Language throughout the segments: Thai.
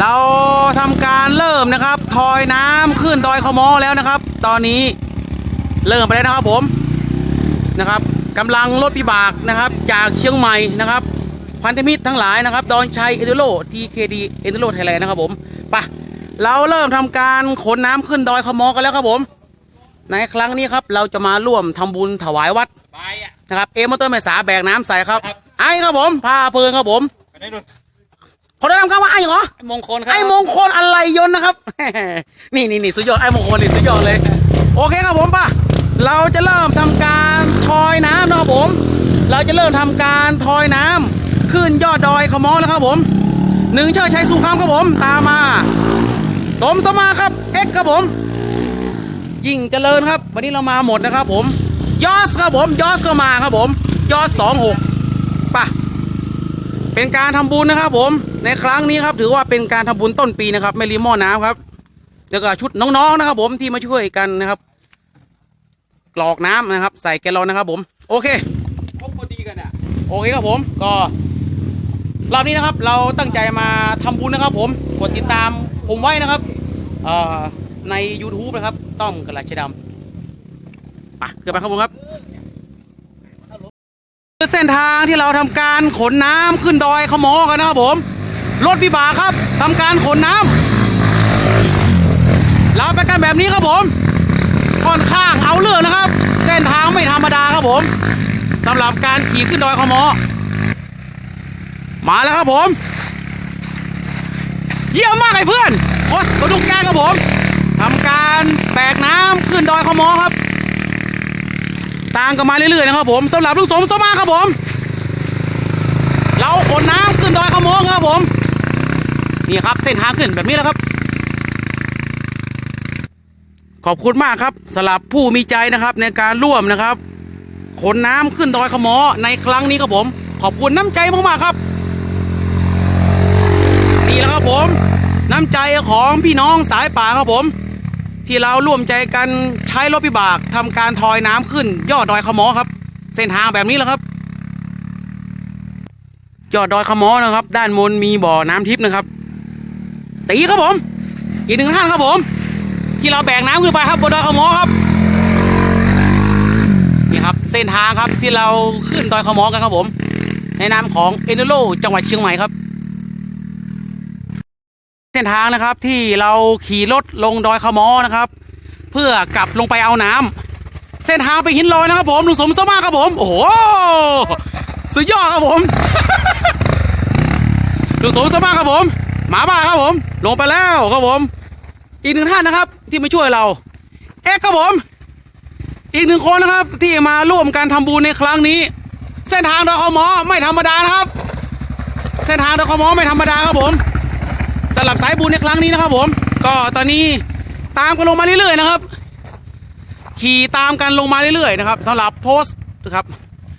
เราทำการเริ่มนะครับ ทอยน้ำขึ้นดอยขมอแล้วนะครับ ตอนนี้เริ่มไปแล้วนะครับผมนะครับกำลังรถพิบากนะครับ จากเชียงใหม่นะครับพันธมิตรทั้งหลายนะครับ ดอนชัยเอเดโรทีเคดีเอเดโรไทยแลนด์นะครับผมไปะเราเริ่มทำการขนน้ำขึ้นดอยขมอกันแล้วครับผม ในครั้งนี้ครับ เราจะมาร่วมทำบุญถวายวัดไปอะนะครับเอมอเตอร์เมษาแบกน้ำใส่ครับครับ ไอ้ครับผมพาเพลิงครับผมไปได้นู่น คนแนะนำครับว่าไอ้เหรอไอ้มงคลครับไอ้มงคลอะไรยนต์นะครับ นี่นี่นี่สุดยอดไอ้มงคลนี่สุดยอดเลย โอเคครับผมป่ะเราจะเริ่มทำการทอยน้ำนะครับผม เราจะเริ่มทำการทอยน้ำขึ้นยอดดอยขมอแล้วครับผมหนึ่งเชิดชัยสุขามครับผม ตามมา สมสมาครับเอ็กครับผม ยิ่งเจริญครับ วันนี้เรามาหมดนะครับผมยอสครับผมยอสก็มาครับผมยอสสองหกป่ะ เป็นการทำบุญนะครับ ผมในครั้งนี้ครับ ถือว่าเป็นการทำบุญต้นปีนะครับไม่รีหม้อน้ำครับแล้วก็ชุดน้องๆนะครับ ผมที่มาช่วยกันนะครับ กรอกน้ำนะครับ ใส่แกลลอนนะครับ ผม โอเคคบพอดีกันอะโอเคครับผมก็รอบนี้นะครับ เราตั้งใจมาทำบุญนะครับ ผมกดติดตามผมไว้นะครับเอ่อใน YouTube นะครับ ต้อมกระลาชดำไปเกิดไปครับผมครับ เส้นทางที่เราทำการขนน้ำขึ้นดอยขมอกันนะครับผมรถพิบากครับทำการขนน้ำเราไปกันแบบนี้ครับผมค่อนข้างเอาเรื่องนะครับ เส้นทางไม่ธรรมดาครับผมสำหรับการขี่ขึ้นดอยขมอมาแล้วครับผม เยี่ยมมากไอ้เพื่อนโคสกระดุกแกงครับผมทำการแบกน้ำขึ้นดอยขมอครับ ตามกันมาเรื่อยๆนะครับผมสำหรับลูกสมสมาครับผม เราขนน้ำขึ้นดอยขโมอครับผม นี่ครับเส้นทางขึ้นแบบนี้แล้วครับ ขอบคุณมากครับสำหรับผู้มีใจนะครับในการร่วมนะครับ ขนน้ำขึ้นดอยขโมในครั้งนี้ครับผม ขอบคุณน้ำใจมากๆครับนี่แหละครับผม น้ำใจของพี่น้องสายป่าครับผม ที่เราร่วมใจกันใช้รถพิบากทำการทอยน้ำขึ้น ยอดดอยขมอครับ เส้นทางแบบนี้แหละครับ ยอดดอยขมอนะครับ ด้านบนมีบ่อน้ำทิพย์นะครับ ตีครับผม อีกหนึ่งท่านครับผม ที่เราแบกน้ำขึ้นไปครับบนดอยขมอครับนี่ครับ เส้นทางครับที่เราขึ้นดอยขมอกันครับผม ในนามของเอเนโรจังหวัดเชียงใหม่ครับ ส้นทางนะครับ ที่เราขี่รถลงดอยขมอนะครับ เพื่อกลับลงไปเอาน้ำเส้นทางไปหินลอยนะครับผมลุงสมสมาครับผม โอ้โหสุดยอดครับผมลุงสมสมาครับผม หมาบ้าครับผม ลงไปแล้วครับผม อีกหนึ่งท่านนะครับ ที่มาช่วยเรา เอ็กครับผม อีกหนึ่งคนนะครับ ที่มาร่วมการทำบุญในครั้งนี้ เส้นทางดอยคอมอไม่ธรรมดานะครับ เส้นทางดอยคอมอไม่ธรรมดาครับผม สำหรับสายบุญในครั้งนี้นะครับผม ก็ตอนนี้ตามกันลงมาเรื่อยๆนะครับ ขี่ตามกันลงมาเรื่อยๆนะครับสำหรับโพสต์นะครับ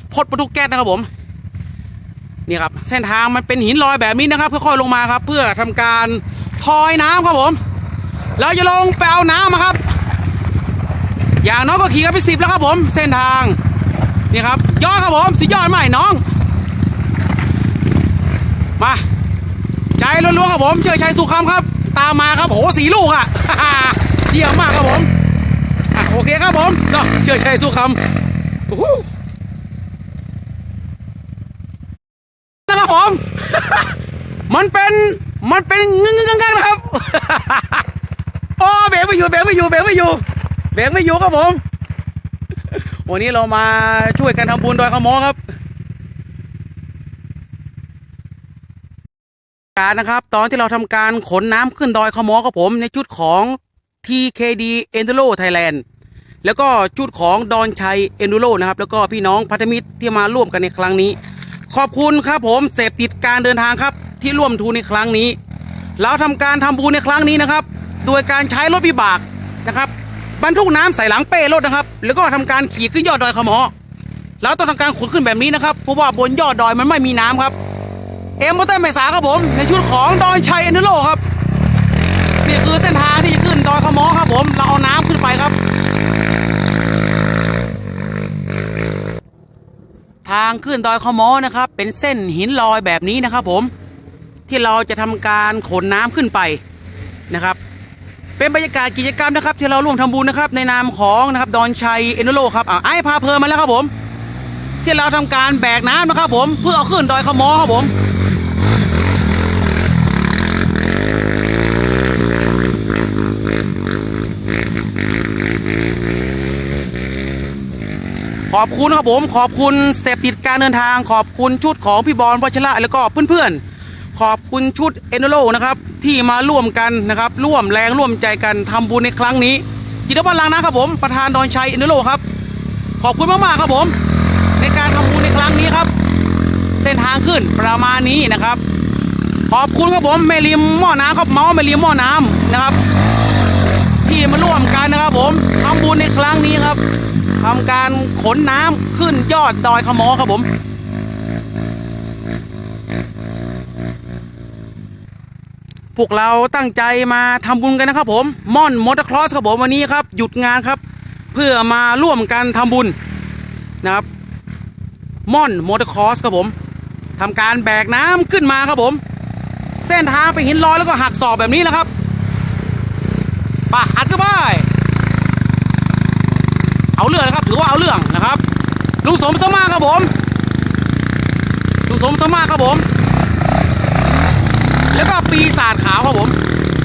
โพสต์ประตูแก๊สนะครับผมนี่ครับเส้นทางมันเป็นหินลอยแบบนี้นะครับค่อยๆลงมาครับ เพื่อทำการทอยน้ำครับผมเราจะลงไปเอาน้ำนะครับ อย่างน้องก็ขี่กันไปสิบแล้วครับผม เส้นทางนี่ครับยอดครับผมสุดยอดไหมน้อง มา ใจล้วนๆครับผมเจอชัยสุขคำครับ ตามมาครับโหสีลูกอะเยี่ยมมากครับผมโอเคครับผมเนาะเชื่อชัยสุขคำนะครับผม มันเป็นมันเป็นงึ้งๆงังๆนะครับโอ้เบรกไม่อยู่เบรกไม่อยู่เบรกไม่อยู่เบรกไม่อยู่ครับผม วันนี้เรามาช่วยกันทำบุญดอยขมอครับารนะครับ ตอนที่เราทำการขนน้ำขึ้นดอยขมอครับผมในชุดของ TKD Enduro Thailand แล้วก็ชุดของดอนชัย Enduro นะครับ แล้วก็พี่น้องพันธมิตรที่มาร่วมกันในครั้งนี้ ขอบคุณครับผมเสพติดการเดินทางครับที่ร่วมทุนในครั้งนี้ เราทำการทำบุญในครั้งนี้นะครับ โดยการใช้รถวิบากนะครับบรรทุกน้ำใส่หลังเป้รถนะครับ แล้วก็ทำการขี่ขึ้นยอดดอยขมอแล้วต้องทำการขนขึ้นแบบนี้นะครับเพราะว่าบนยอดดอยมันไม่มีน้ำครับ เอ็มมอเตอร์เมษาครับผม ในชุดของดอยชัยเอนเดโรครับ นี่คือเส้นทางที่ขึ้นดอยขมอครับผม เราเอาน้ำขึ้นไปครับ ทางขึ้นดอยขมอนะครับ เป็นเส้นหินลอยแบบนี้นะครับผม ที่เราจะทำการขนน้ำขึ้นไปนะครับ เป็นบรรยากาศกิจกรรมนะครับ ที่เราร่วมทำบุญนะครับ ในนามของนะครับดอนชัยเอโนโลครับอ่าไอ้พาเพลินมาแล้วครับผมที่เราทำการแบกน้ำนะครับผม เพื่อเอาขึ้นดอยขมอครับผม ขอบคุณครับผมขอบคุณเสพติดการเดินทาง ขอบคุณชุดของพี่บอลวัชระแล้วก็เพื่อนๆ ขอบคุณชุดเอโนโลนะครับที่มาร่วมกันนะครับร่วมแรงร่วมใจกันทำบุญในครั้งนี้ จิตวัฒน์ลางนะครับผมประธานดอนชัยเอโนโลครับ ขอบคุณมากๆครับผม ในการทำบุญในครั้งนี้ครับ เส้นทางขึ้นประมาณนี้นะครับ ขอบคุณครับผมแม่ริมหม้อน้ำครับเมาส์แม่ริมหม้อน้ำนะครับ ที่มาร่วมกันนะครับผมทำบุญในครั้งนี้ครับ ทำการขนน้ำขึ้นยอดดอยขมอครับผมพวกเราตั้งใจมาทำบุญกันนะครับผมม่อนมอเตอร์คลอสครับผมวันนี้ครับ หยุดงานครับ เพื่อมาร่วมกันทำบุญนะครับม่อนมอเตอร์คลอสครับผมทำการแบกน้ำขึ้นมาครับผม เส้นทางไปหินลอยแล้วก็หักศอกแบบนี้นะครับปะอัดเข้าไป เอาเรื่องนะครับ ถือว่าเอาเรื่องนะครับ ลุงสมสมาครับผม ลุงสมสมาครับผม แล้วก็ปีศาจขาวครับผม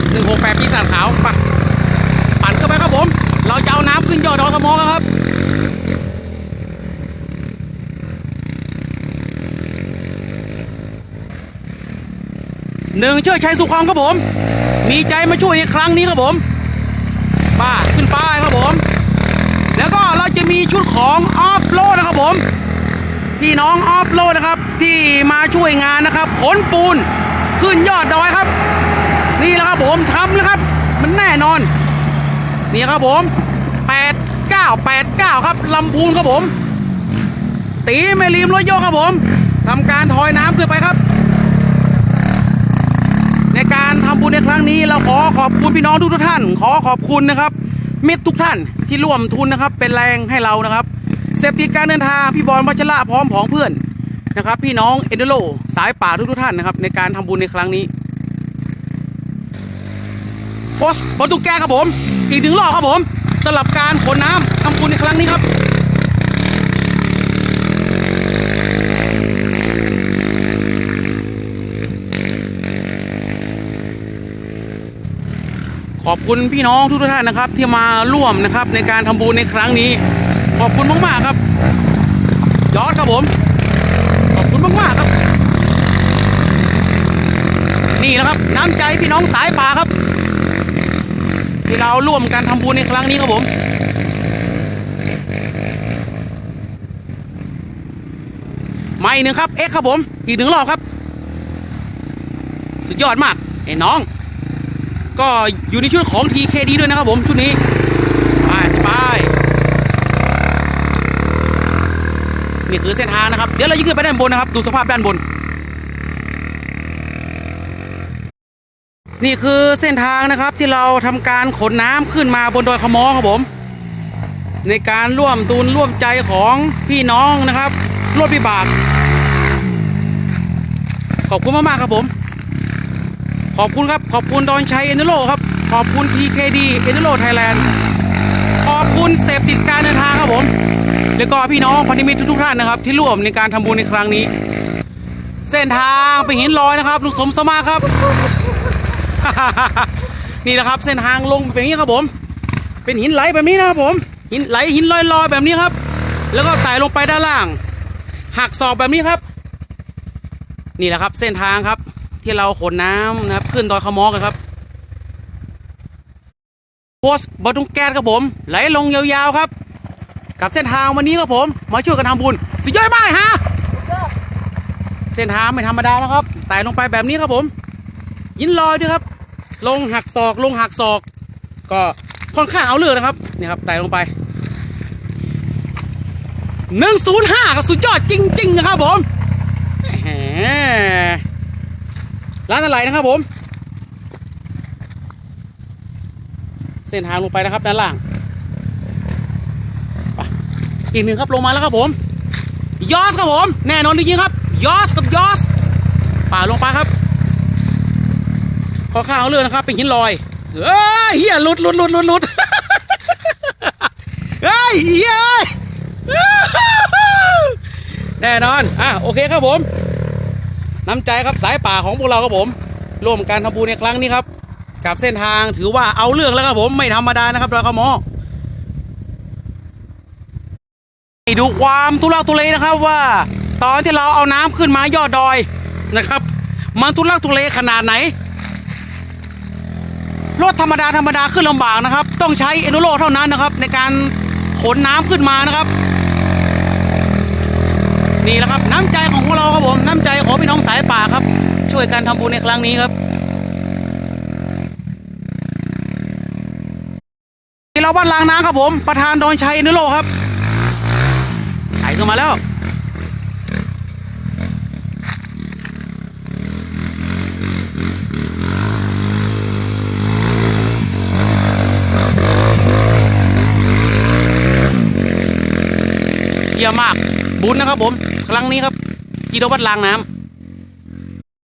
168ปีศาจขาวปะปั่นเข้าไปครับผม เราจะเอาน้ำขึ้นยอดดอยขมอครับหนึ่งเชิดชัยสุขความครับผม มีใจมาช่วยในครั้งนี้ครับผม ป้าขึ้นป้ายครับผม แล้วก็เราจะมี ชุดของออฟโรดนะครับผมพี่น้องออฟโรดนะครับ ที่มาช่วยงานนะครับขนปูนขึ้นยอดดอยครับ นี่แหละครับผมทำแล้วครับ มันแน่นอน นี่ครับผม 8 9 8 9 ครับลำพูนครับผม ตีเมลีมรถโยกครับผมทำการทอยน้ำขึ้นไปครับ ในการทำบุญในครั้งนี้เราขอขอบคุณพี่น้องทุกท่าน ขอขอบคุณนะครับมิตรทุกท่าน ที่ร่วมทุนนะครับ เป็นแรงให้เรานะครับเสพติดการเดินทางพี่บอลวัชระพร้อมผองเพื่อนนะครับ พี่น้องเอนเดโลสายป่าทุกทุกท่านนะครับ ในการทำบุญในครั้งนี้โพสบอลตุกแกครับผม อีกหนึ่งรอบครับผมสำหรับการขนน้ำทำบุญในครั้งนี้ครับ ขอบคุณพี่น้องทุกท่านนะครับ ที่มาร่วมนะครับในการทำบุญในครั้งนี้ ขอบคุณมากๆครับยอดครับผม ขอบคุณมากๆครับ นี่นะครับน้ำใจพี่น้องสายป่าครับ ที่เราร่วมกันทำบุญในครั้งนี้ครับผมมาอีกหนึ่งครับ เอ็กครับผม อีกหนึ่งรอบครับ สุดยอดมากไอ้น้อง ก็อยู่ในชุดของ TKD ด้วยนะครับผมชุดนี้ ไปไปนี่คือเส้นทางนะครับ เดี๋ยวเราจะขึ้นไปด้านบนนะครับ ดูสภาพด้านบน นี่คือเส้นทางนะครับที่เราทำการขนน้ำขึ้นมาบนดอยขมอครับผม ในการร่วมตูนร่วมใจของพี่น้องนะครับร่วมพิบาก ขอบคุณมากๆครับผม ขอบคุณครับ ขอบคุณดอนชัยเอเนโรครับ ขอบคุณ TKD เอเนโรไทยแลนด์ ขอบคุณเสพติดการเดินทางครับผม แล้วก็พี่น้องพันธมิตรทุกๆท่านนะครับ ที่ร่วมในการทำบุญในครั้งนี้ เส้นทางไปหินลอยนะครับ ลุงสมสมาครับ นี่นะครับเส้นทางลงเป็นอย่างนี้ครับผม เป็นหินไหลแบบนี้นะครับผม หินไหลหินลอยลอยๆแบบนี้ครับ แล้วก็ไต่ลงไปด้านล่างหักศอกแบบนี้ครับ นี่แหละครับเส้นทางครับ ที่เราขนน้ำนะครับ ขึ้นดอยขมอกันครับโพสต์บอตุงแก๊สครับผม ไหลลงยาวๆครับ กับเส้นทางวันนี้ครับผม มาช่วยกันทำบุญสุดยอดมากฮะเส้นทางไม่ธรรมดานะครับไต่ลงไปแบบนี้ครับผม ยินลอยด้วยครับ ลงหักศอกลงหักศอก ก็ค่อนข้างเอาเรื่องนะครับนี่ครับไต่ลงไปหนึ่งศูนย์ห้าสุดยอดจริง ๆ นะครับผมแหม ร้านอะไรนะครับผม เส้นทางลงไปนะครับด้านล่างไปอีกหนึ่งครับลงมาแล้วครับผมยอสครับผม แน่นอนจริงๆครับยอสกับยอสป่าลงไปครับค่อข้างเรือนะครับ เป็นหินลอยเอ้ยเฮียหลุดหลุดหลุดหลุดหลุดเฮ้ยเฮียเอ้ยแน่นอน อะ โอเคครับผม น้ำใจครับสายป่าของพวกเราครับผม ร่วมการทำบุญในครั้งนี้ครับ กับเส้นทางถือว่าเอาเรื่องแล้วครับผมไม่ธรรมดานะครับดอยขมอดูความทุลักทุเลนะครับว่า ตอนที่เราเอาน้ำขึ้นมายอดดอยนะครับ มันทุลักทุเลขนาดไหนรถธรรมดาธรรมดาขึ้นลำบากนะครับ ต้องใช้เอโนโลเท่านั้นนะครับ ในการขนน้ำขึ้นมานะครับ นี่แหละครับ น้ำใจของพวกเราครับผมน้ำใจของพี่น้องสายป่าครับ ช่วยกันทำบุญในครั้งนี้ครับที่เราบ้านลางน้ำครับผม ประธานดอนชัยเอโลครับไถขึ้นมาแล้วเยี่ยมมาก บุญนะครับผม ครั้งนี้ครับจิรวัตรลางน้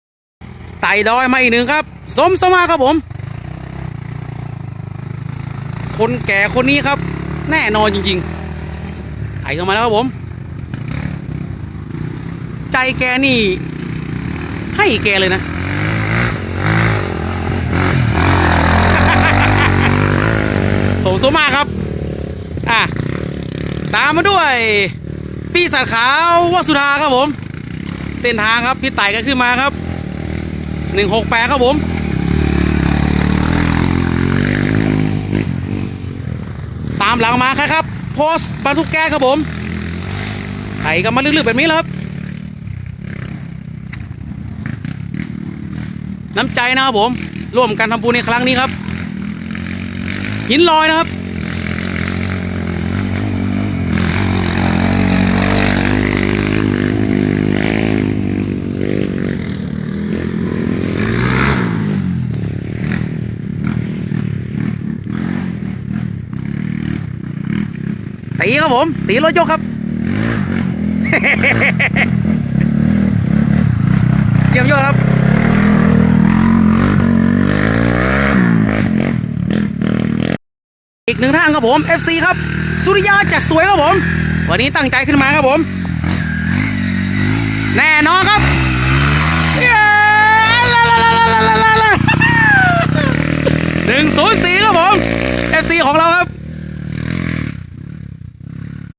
ำไต่ดอยมาอีกหนึ่งครับ สมสมาครับผม คนแก่คนนี้ครับ แน่นอนจริงๆไต่เข้ามาแล้วครับผม ใจแกนี่ ให้แกเลยนะสมสมาครับ อะ ตามมาด้วย ปีศาจขาววสุธาครับผม เส้นทางครับพี่ไต่ก็ขึ้นมาครับหนึ่งหกแปดครับผมตามหลังมาครับ โพสบรรทุกแก๊สครับผมไต่กันมาลึกๆแบบนี้แล้วครับ น้ำใจนะครับผม ร่วมกันทำบุญในครั้งนี้ครับ หินลอยนะครับ ครับผม ตีรถยกครับเยี่ยมยอดครับอีกหนึ่งท่านครับผม FC ครับ สุริยาจัดสวยครับผม วันนี้ตั้งใจขึ้นมาครับผม แน่นอนครับหนึ่งศูนย์สี่ครับผม FC ของเราครับ